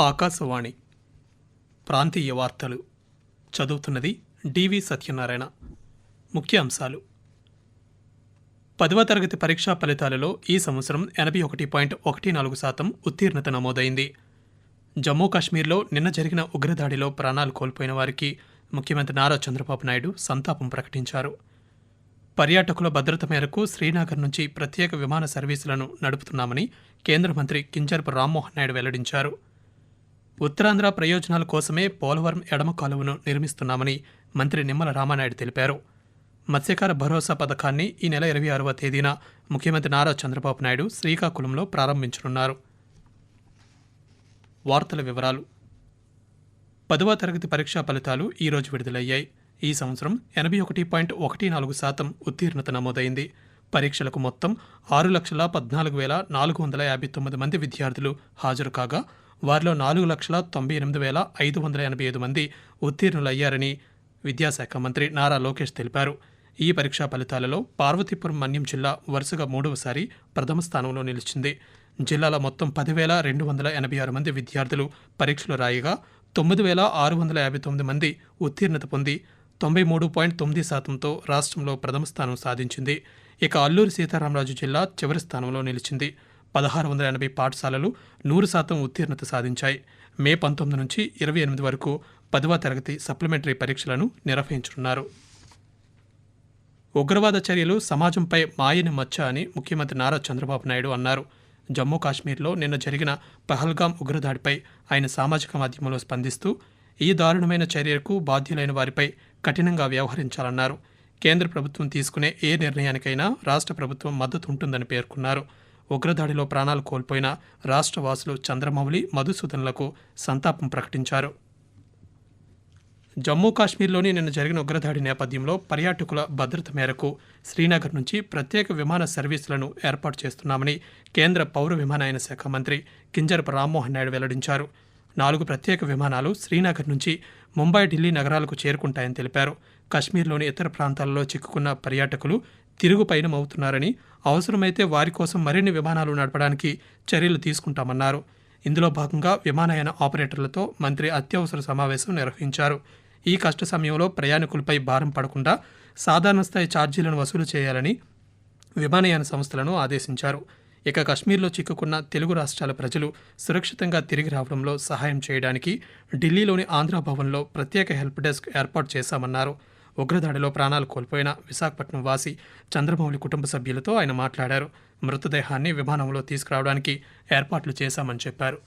ఆకాశవాణి. ప్రాంతీయ వార్తలు. చదువుతున్నది డివి సత్యనారాయణ. ముఖ్య అంశాలు. పదవ తరగతి పరీక్షా ఫలితాలలో ఈ సంవత్సరం ఎనభై ఒకటి పాయింట్ ఒకటి నాలుగు శాతం ఉత్తీర్ణత నమోదైంది. జమ్మూ కాశ్మీర్లో నిన్న జరిగిన ఉగ్రదాడిలో ప్రాణాలు కోల్పోయిన వారికి ముఖ్యమంత్రి నారా చంద్రబాబు నాయుడు సంతాపం ప్రకటించారు. పర్యాటకుల భద్రత మేరకు శ్రీనగర్ నుంచి ప్రత్యేక విమాన సర్వీసులను నడుపుతున్నామని కేంద్ర మంత్రి కింజర్పు రామ్మోహన్ నాయుడు వెల్లడించారు. ఉత్తరాంధ్ర ప్రయోజనాల కోసమే పోలవరం ఎడమ కాలువను నిర్మిస్తున్నామని మంత్రి నిమ్మల రామానాయుడు తెలిపారు. మత్స్యకార భరోసా పథకాన్ని ఈ నెల ఇరవై ఆరవ తేదీన ముఖ్యమంత్రి నారా చంద్రబాబు నాయుడు శ్రీకాకుళంలో ప్రారంభించనున్నారు. వార్తల వివరాలు. పదవ తరగతి పరీక్షా ఫలితాలు ఈరోజు విడుదలయ్యాయి. ఈ సంవత్సరం ఎనభై ఒకటి పాయింట్ ఒకటి నాలుగు శాతం ఉత్తీర్ణత నమోదైంది. పరీక్షలకు మొత్తం ఆరు లక్షల పద్నాలుగు వేల నాలుగు వందల యాభై తొమ్మిది మంది విద్యార్థులు హాజరు కాగా వారిలో నాలుగు లక్షల తొంభై ఎనిమిది వేల ఐదు వందల ఎనభై ఐదు మంది ఉత్తీర్ణులయ్యారని విద్యాశాఖ మంత్రి నారా లోకేష్ తెలిపారు. ఈ పరీక్షా ఫలితాలలో పార్వతీపురం మన్యం జిల్లా వరుసగా మూడవసారి ప్రథమ స్థానంలో నిలిచింది. జిల్లాలో మొత్తం పదివేల రెండు వందల ఎనభై ఆరు మంది విద్యార్థులు పరీక్షలు రాయగా తొమ్మిది వేల ఆరు వందల యాభై తొమ్మిది మంది ఉత్తీర్ణత పొంది తొంభై మూడు పాయింట్ తొమ్మిది శాతంతో రాష్ట్రంలో ప్రథమ స్థానం సాధించింది. ఇక అల్లూరి సీతారామరాజు జిల్లా చివరి స్థానంలో నిలిచింది. పదహారు వందల ఎనభై పాఠశాలలు నూరు శాతం ఉత్తీర్ణత సాధించాయి. మే పంతొమ్మిది నుంచి ఇరవై ఎనిమిది వరకు పదవ తరగతి సప్లిమెంటరీ పరీక్షలను నిర్వహించనున్నారు. ఉగ్రవాద చర్యలు సమాజంపై మాయని మచ్చ అని ముఖ్యమంత్రి నారా చంద్రబాబు నాయుడు అన్నారు. జమ్మూ కాశ్మీర్లో నిన్న జరిగిన పహల్గాం ఉగ్రదాడిపై ఆయన సామాజిక మాధ్యమంలో స్పందిస్తూ ఈ దారుణమైన చర్యలకు బాధ్యులైన వారిపై కఠినంగా వ్యవహరించాలన్నారు. కేంద్ర ప్రభుత్వం తీసుకునే ఏ నిర్ణయానికైనా రాష్ట్ర ప్రభుత్వం మద్దతు ఉంటుందని పేర్కొన్నారు. ఉగ్రదాడిలో ప్రాణాలు కోల్పోయిన రాష్ట్రవాసులు చంద్రమౌళి మధుసూదన్లకు సంతాపం ప్రకటించారు. జమ్మూ కాశ్మీర్లోని నిన్న జరిగిన ఉగ్రదాడి నేపథ్యంలో పర్యాటకుల భద్రత మేరకు శ్రీనగర్ నుంచి ప్రత్యేక విమాన సర్వీసులను ఏర్పాటు చేస్తున్నామని కేంద్ర పౌర విమానయాన శాఖ మంత్రి కింజరపు రామ్మోహన్ నాయుడు వెల్లడించారు. నాలుగు ప్రత్యేక విమానాలు శ్రీనగర్ నుంచి ముంబై ఢిల్లీ నగరాలకు చేరుకుంటాయని తెలిపారు. కశ్మీర్లోని ఇతర ప్రాంతాలలో చిక్కుకున్న పర్యాటకులు తిరుగు పయనం అవుతున్నారని అవసరమైతే వారి కోసం మరిన్ని విమానాలు నడపడానికి చర్యలు తీసుకుంటామన్నారు. ఇందులో భాగంగా విమానయాన ఆపరేటర్లతో మంత్రి అత్యవసర సమావేశం నిర్వహించారు. ఈ కష్ట సమయంలో ప్రయాణికులపై భారం పడకుండా సాధారణ స్థాయి ఛార్జీలను వసూలు చేయాలని విమానయాన సంస్థలను ఆదేశించారు. ఇక కశ్మీర్లో చిక్కుకున్న తెలుగు రాష్ట్రాల ప్రజలు సురక్షితంగా తిరిగి రావడంలో సహాయం చేయడానికి ఢిల్లీలోని ఆంధ్ర భవన్లో ప్రత్యేక హెల్ప్ డెస్క్ ఏర్పాటు చేశామన్నారు. ఉగ్రదాడిలో ప్రాణాలు కోల్పోయిన విశాఖపట్నం వాసి చంద్రమౌళి కుటుంబ సభ్యులతో ఆయన మాట్లాడారు. మృతదేహాన్ని విమానంలో తీసుకురావడానికి ఏర్పాట్లు చేశామని చెప్పారు.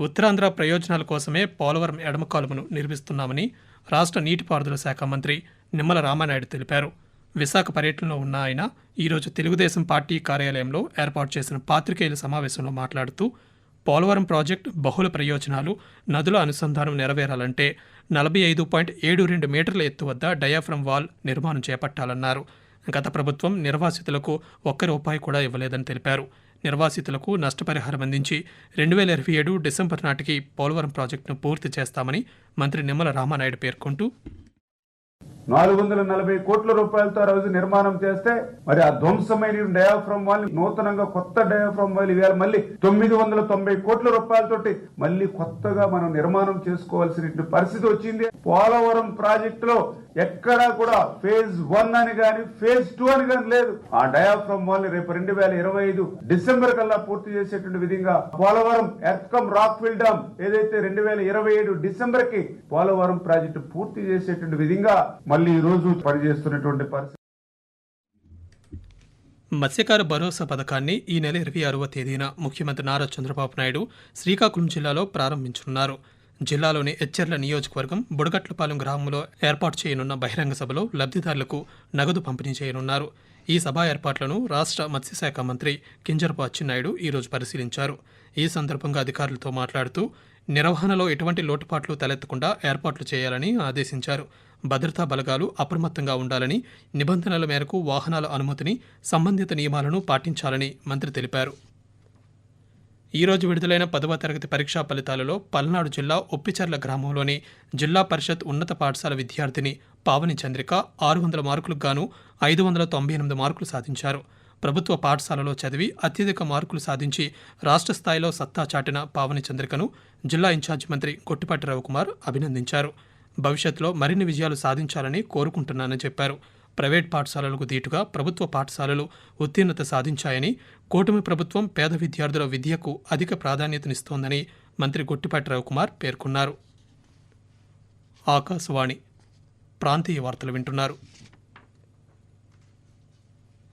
ఉత్తరాంధ్ర ప్రయోజనాల కోసమే పోలవరం ఎడమ కాలువను నిర్మిస్తున్నామని రాష్ట్ర నీటిపారుదల శాఖ మంత్రి నిమ్మల రామానాయుడు తెలిపారు. విశాఖ పర్యటనలో ఉన్న ఆయన ఈరోజు తెలుగుదేశం పార్టీ కార్యాలయంలో ఏర్పాటు చేసిన పాత్రికేయుల సమావేశంలో మాట్లాడుతూ పోలవరం ప్రాజెక్టు బహుళ ప్రయోజనాలు నదుల అనుసంధానం నెరవేరాలంటే నలభై ఐదు పాయింట్ ఏడు రెండు మీటర్ల ఎత్తు వద్ద డయాఫ్రమ్ వాల్ నిర్మాణం చేపట్టాలన్నారు. గత ప్రభుత్వం నిర్వాసితులకు ఒక్క రూపాయి కూడా ఇవ్వలేదని తెలిపారు. నిర్వాసితులకు నష్టపరిహారం అందించి రెండు వేల ఇరవై ఏడు డిసెంబర్ నాటికి పోలవరం ప్రాజెక్టును పూర్తి చేస్తామని మంత్రి నిమ్మల రామానాయుడు పేర్కొంటూ నాలుగు వందల నలభై కోట్ల రూపాయలతో ఆ రోజు నిర్మాణం చేస్తే మరి ఆ ధ్వంసమైన డయాఫ్రమ్ వాల్ నూతనంగా కొత్త డయాఫ్రమ్ వాల్ ఇవాళ మళ్ళీ తొమ్మిది వందల తొంభై కోట్ల రూపాయలతోటి మళ్ళీ కొత్తగా మనం నిర్మాణం చేసుకోవాల్సిన పరిస్థితి వచ్చింది. పోలవరం ప్రాజెక్ట్లో ఎక్కడా కూడా ఫేజ్ వన్ అని గాని ఫేజ్ టూ అని కానీ లేదు. ఆ డయాఫ్రమ్ వాల్ రేపు రెండు వేల ఇరవై ఐదు డిసెంబర్ కల్లా పూర్తి చేసేటువంటి విధంగా Polavaram earth cum rock fill dam ఏదైతే రెండు వేల ఇరవై ఏడు డిసెంబర్కి పోలవరం ప్రాజెక్టు పూర్తి చేసేటువంటి విధంగా మళ్ళీ ఈ రోజు పనిచేస్తున్నటువంటి పరిస్థితి. మత్స్యకార భరోసా పథకాన్ని ఈ నెల ఇరవై ఆరవ తేదీన ముఖ్యమంత్రి నారా చంద్రబాబు నాయుడు శ్రీకాకుళం జిల్లాలో ప్రారంభించనున్నారు. జిల్లాలోని ఎచ్చెర్ల నియోజకవర్గం బుడగట్లపాలెం గ్రామంలో ఏర్పాటు చేయనున్న బహిరంగ సభలో లబ్ధిదారులకు నగదు పంపిణీ చేయనున్నారు. ఈ సభా ఏర్పాట్లను రాష్ట్ర మత్స్యశాఖ మంత్రి కింజరపు అచ్చెన్నాయుడు ఈరోజు పరిశీలించారు. ఈ సందర్భంగా అధికారులతో మాట్లాడుతూ నిర్వహణలో ఎటువంటి లోటుపాట్లు తలెత్తకుండా ఏర్పాట్లు చేయాలని ఆదేశించారు. భద్రతా బలగాలు అప్రమత్తంగా ఉండాలని నిబంధనల మేరకు వాహనాల అనుమతిని సంబంధిత నియమాలను పాటించాలని మంత్రి తెలిపారు. ఈ రోజు విడుదలైన పదవ తరగతి పరీక్షా ఫలితాలలో పల్నాడు జిల్లా ఒప్పిచర్ల గ్రామంలోని జిల్లా పరిషత్ ఉన్నత పాఠశాల విద్యార్థిని పావని చంద్రిక ఆరు వందల మార్కులకు గాను ఐదు వందల తొంభై ఎనిమిది మార్కులు సాధించారు. ప్రభుత్వ పాఠశాలలో చదివి అత్యధిక మార్కులు సాధించి రాష్ట్ర స్థాయిలో సత్తా చాటిన పావని చంద్రికను జిల్లా ఇన్ఛార్జి మంత్రి కొట్టిపాటి రవికుమార్ అభినందించారు. భవిష్యత్తులో మరిన్ని విజయాలు సాధించాలని కోరుకుంటున్నానని చెప్పారు. ప్రైవేట్ పాఠశాలలకు దీటుగా ప్రభుత్వ పాఠశాలలు ఉత్తీర్ణత సాధించాయని కూటమి ప్రభుత్వం పేద విద్యార్థుల విద్యకు అధిక ప్రాధాన్యతనిస్తోందని మంత్రి గొట్టిపాటి రవికుమార్ పేర్కొన్నారు. ఆకాశవాణి ప్రాంతీయ వార్తలు వింటున్నారు.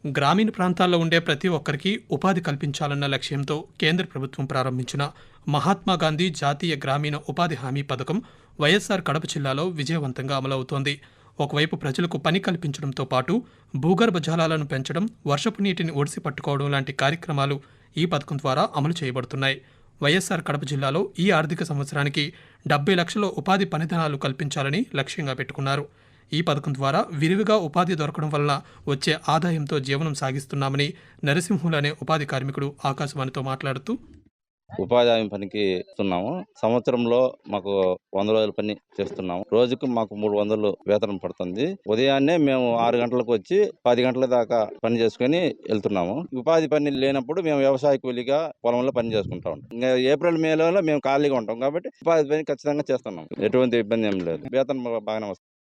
గ్రామీణ ప్రాంతాల్లో ఉండే ప్రతి ఒక్కరికి ఉపాధి కల్పించాలన్న లక్ష్యంతో కేంద్ర ప్రభుత్వం ప్రారంభించిన మహాత్మాగాంధీ జాతీయ గ్రామీణ ఉపాధి హామీ పథకం వైఎస్ఆర్ కడప జిల్లాలో విజయవంతంగా అమలవుతోంది. ఒకవైపు ప్రజలకు పని కల్పించడంతో పాటు భూగర్భ జలాలను పెంచడం వర్షపు నీటిని ఒడిసి పట్టుకోవడం లాంటి కార్యక్రమాలు ఈ పథకం ద్వారా అమలు చేయబడుతున్నాయి. వైఎస్ఆర్ కడప జిల్లాలో ఈ ఆర్థిక సంవత్సరానికి డెబ్బై లక్షల ఉపాధి పనిధనాలు కల్పించాలని లక్ష్యంగా పెట్టుకున్నారు. ఈ పథకం ద్వారా విరివిగా ఉపాధి దొరకడం వలన వచ్చే ఆదాయంతో జీవనం సాగిస్తున్నామని నరసింహులు అనే ఉపాధి కార్మికుడు ఆకాశవాణితో మాట్లాడుతూ ఉపాధి హామీ పనికి ఇస్తున్నాము సంవత్సరంలో మాకు వంద రోజుల పని చేస్తున్నాము. రోజుకు మాకు మూడు వందలు వేతనం పడుతుంది. ఉదయాన్నే మేము ఆరు గంటలకు వచ్చి పది గంటల దాకా పని చేసుకుని వెళ్తున్నాము. ఉపాధి పని లేనప్పుడు మేము వ్యవసాయ కూలీగా పొలంలో పని చేసుకుంటా ఉంటాం. ఇంకా ఏప్రిల్ మేలో మేము ఖాళీగా ఉంటాం కాబట్టి ఉపాధి పని ఖచ్చితంగా చేస్తున్నాం. ఎటువంటి ఇబ్బంది ఏం లేదు. వేతనం బాగానే వస్తుంది.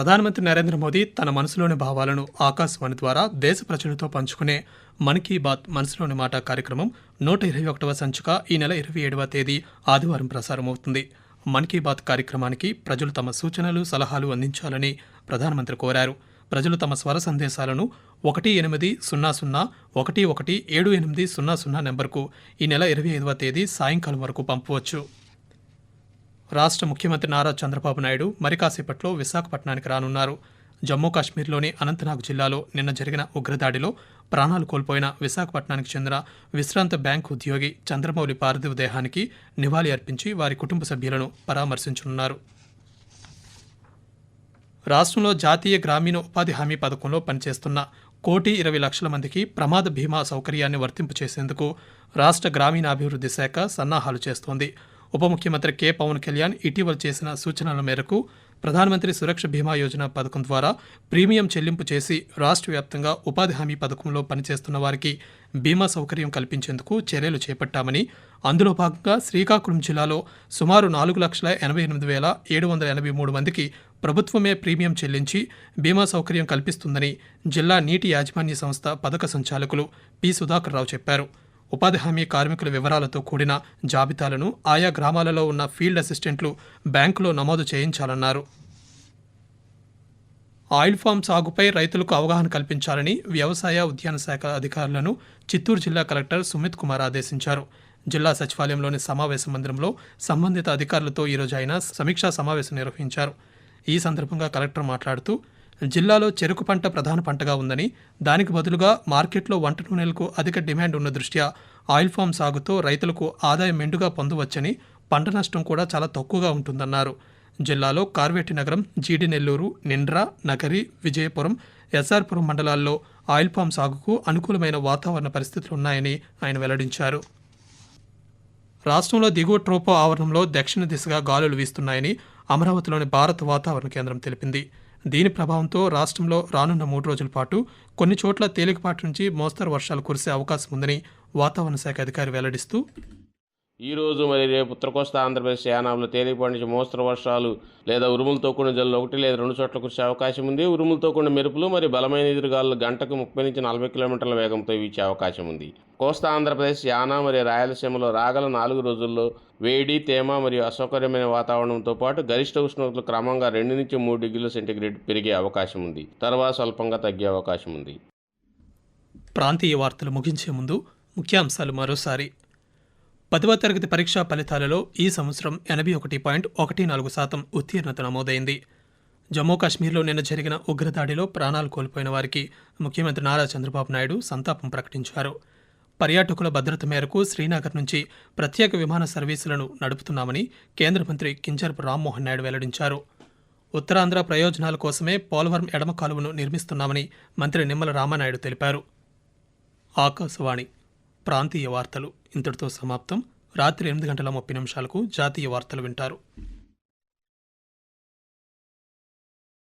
ప్రధానమంత్రి నరేంద్ర మోదీ తన మనసులోని భావాలను ఆకాశవాణి ద్వారా దేశ ప్రజలతో పంచుకునే మన్ కీ బాత్ మనసులోని మాట కార్యక్రమం నూట ఇరవై ఒకటవ సంచిక ఈ నెల ఇరవై ఏడవ తేదీ ఆదివారం ప్రసారమవుతుంది మన్ కీ బాత్ కార్యక్రమానికి ప్రజలు తమ సూచనలు సలహాలు అందించాలని ప్రధానమంత్రి కోరారు. ప్రజలు తమ స్వర సందేశాలను ఒకటి ఎనిమిది సున్నా సున్నా ఒకటి ఒకటి ఏడు ఎనిమిది సున్నా సున్నా నెంబర్కు ఈ నెల ఇరవై ఐదవ తేదీ సాయంకాలం వరకు పంపవచ్చు. రాష్ట్ర ముఖ్యమంత్రి నారా చంద్రబాబు నాయుడు మరి కాసేపట్లో విశాఖపట్నానికి రానున్నారు. జమ్మూ కాశ్మీర్లోని అనంతనాగ్ జిల్లాలో నిన్న జరిగిన ఉగ్రదాడిలో ప్రాణాలు కోల్పోయిన విశాఖపట్నానికి చెందిన విశ్రాంత బ్యాంక్ ఉద్యోగి చంద్రమౌళి పార్థివ దేహానికి నివాళి అర్పించి వారి కుటుంబ సభ్యులను పరామర్శించనున్నారు. రాష్ట్రంలో జాతీయ గ్రామీణ ఉపాధి హామీ పథకంలో పనిచేస్తున్న కోటి ఇరవై లక్షల మందికి ప్రమాద బీమా సౌకర్యాన్ని వర్తింపు చేసేందుకు రాష్ట్ర గ్రామీణాభివృద్ధి శాఖ సన్నాహాలు చేస్తోంది. ఉప ముఖ్యమంత్రి కె. పవన్ కళ్యాణ్ ఇటీవల చేసిన సూచనల మేరకు ప్రధానమంత్రి సురక్ష బీమా యోజన పథకం ద్వారా ప్రీమియం చెల్లింపు చేసి రాష్ట్ర వ్యాప్తంగా ఉపాధి హామీ పథకంలో పనిచేస్తున్న వారికి బీమా సౌకర్యం కల్పించేందుకు చర్యలు చేపట్టామని అందులో భాగంగా శ్రీకాకుళం జిల్లాలో సుమారు నాలుగు లక్షల ఎనభై ఎనిమిది వేల ఏడు వందల ఎనభై మూడు మందికి ప్రభుత్వమే ప్రీమియం చెల్లించి బీమా సౌకర్యం కల్పిస్తుందని జిల్లా నీటి యాజమాన్య సంస్థ పథక సంచాలకులు పి. సుధాకర్ రావు చెప్పారు. ఉపాధి హామీ కార్మికుల వివరాలతో కూడిన జాబితాలను ఆయా గ్రామాలలో ఉన్న ఫీల్డ్ అసిస్టెంట్లు బ్యాంకులో నమోదు చేయించాలన్నారు. ఆయిల్ ఫామ్ సాగుపై రైతులకు అవగాహన కల్పించాలని వ్యవసాయ ఉద్యాన శాఖ అధికారులను చిత్తూరు జిల్లా కలెక్టర్ సుమిత్ కుమార్ ఆదేశించారు. జిల్లా సచివాలయంలోని సమావేశ మందిరంలో సంబంధిత అధికారులతో ఈరోజు ఆయన సమీక్షా సమావేశం నిర్వహించారు. ఈ సందర్భంగా కలెక్టర్ మాట్లాడుతూ జిల్లాలో చెరుకు పంట ప్రధాన పంటగా ఉందని దానికి బదులుగా మార్కెట్లో వంట నూనెలకు అధిక డిమాండ్ ఉన్న దృష్ట్యా ఆయిల్ ఫామ్ సాగుతో రైతులకు ఆదాయం మెండుగా పొందవచ్చని పంట నష్టం కూడా చాలా తక్కువగా ఉంటుందన్నారు. జిల్లాలో కార్వేటి నగరం జీడి నెల్లూరు నిండ్రా నగరి విజయపురం ఎస్ఆర్పురం మండలాల్లో ఆయిల్ పామ్ సాగుకు అనుకూలమైన వాతావరణ పరిస్థితులు ఉన్నాయని ఆయన వెల్లడించారు. రాష్ట్రంలో దిగువ ట్రోపో ఆవరణంలో దక్షిణ దిశగా గాలులు వీస్తున్నాయని అమరావతిలోని భారత వాతావరణ కేంద్రం తెలిపింది. దీని ప్రభావంతో రాష్ట్రంలో రానున్న మూడు రోజుల పాటు కొన్ని చోట్ల తేలికపాటి నుంచి మోస్తరు వర్షాలు కురిసే అవకాశం ఉందని వాతావరణ శాఖ అధికారి వెల్లడిస్తూ ఈరోజు మరి రేపు ఉత్తర కోస్తా ఆంధ్రప్రదేశ్ యానాంలో తేలికపాటి నుంచి మోస్తరు వర్షాలు లేదా ఉరుములతో కూడిన జల్లు ఒకటి లేదా రెండు చోట్ల కురిసే అవకాశం ఉంది. ఉరుములతో కూడిన మెరుపులు మరి బలమైన ఎదురుగాలు గంటకు ముప్పై నుంచి నలభై కిలోమీటర్ల వేగంతో వీచే అవకాశం ఉంది. కోస్తా ఆంధ్రప్రదేశ్ యానా మరియు రాయలసీమలో రాగల నాలుగు రోజుల్లో వేడి తేమ మరియు అసౌకర్యమైన వాతావరణంతో పాటు గరిష్ట ఉష్ణోగ్రతలు క్రమంగా రెండు నుంచి మూడు డిగ్రీల సెంటీగ్రేడ్ పెరిగే అవకాశం ఉంది. తర్వాత స్వల్పంగా తగ్గే అవకాశం ఉంది. ప్రాంతీయ వార్తలు ముగించే ముందు ముఖ్యాంశాలు మరోసారి. పదవ తరగతి పరీక్షా ఫలితాలలో ఈ సంవత్సరం ఎనభై ఒకటి పాయింట్ ఒకటి నాలుగు శాతం ఉత్తీర్ణత నమోదైంది. జమ్మూ కాశ్మీర్లో నిన్న జరిగిన ఉగ్రదాడిలో ప్రాణాలు కోల్పోయిన వారికి ముఖ్యమంత్రి నారా చంద్రబాబు నాయుడు సంతాపం ప్రకటించారు. పర్యాటకుల భద్రత మేరకు శ్రీనగర్ నుంచి ప్రత్యేక విమాన సర్వీసులను నడుపుతున్నామని కేంద్ర మంత్రి కింజరపు రామ్మోహన్ నాయుడు వెల్లడించారు. ఉత్తరాంధ్ర ప్రయోజనాల కోసమే పోలవరం ఎడమ కాలువను నిర్మిస్తున్నామని మంత్రి నిమ్మల రామానాయుడు తెలిపారు. ఆకాశవాణి ప్రాంతీయ వార్తలు ఇంతటితో సమాప్తం. రాత్రి ఎనిమిది గంటల ముప్పై నిమిషాలకు జాతీయ వార్తలు వింటారు.